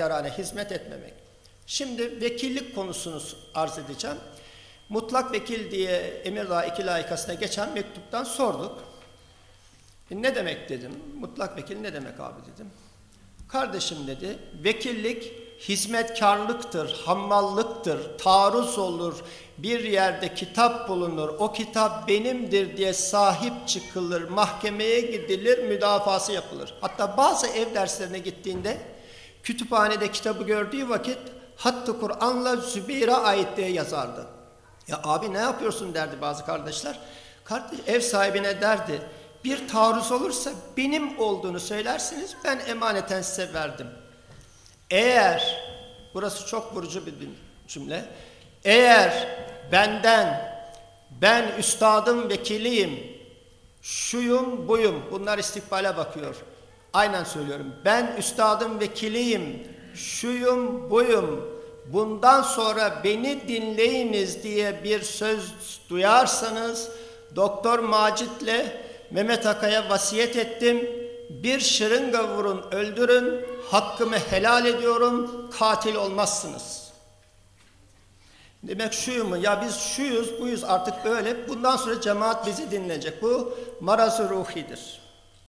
fedakarane hizmet etmemek. Şimdi vekillik konusunu arz edeceğim. Mutlak vekil diye Emirdağ iki layıkasına geçen mektuptan sorduk. E ne demek dedim. Mutlak vekil ne demek abi dedim. Kardeşim dedi, vekillik hizmetkarlıktır, hammallıktır, taarruz olur, bir yerde kitap bulunur, o kitap benimdir diye sahip çıkılır, mahkemeye gidilir, müdafası yapılır. Hatta bazı ev derslerine gittiğinde kütüphanede kitabı gördüğü vakit Hattı Kur'an'la Zübeyir'e ait diye yazardı. Ya abi ne yapıyorsun derdi bazı kardeşler. Kardeş, ev sahibine derdi, bir taarruz olursa benim olduğunu söylersiniz, ben emaneten size verdim. Eğer, burası çok vurucu bir cümle, eğer benden, ben üstadım vekiliyim, şuyum buyum, bunlar istikbale bakıyor. Aynen söylüyorum, ben üstadım vekiliyim, şuyum buyum, bundan sonra beni dinleyiniz diye bir söz duyarsanız, Doktor Macit'le Mehmet Akay'a vasiyet ettim. Bir şırınga vurun, öldürün, hakkımı helal ediyorum, katil olmazsınız. Demek şuyu mu? Ya biz şuyuz, buyuz artık böyle. Bundan sonra cemaat bizi dinleyecek. Bu marazı ruhidir.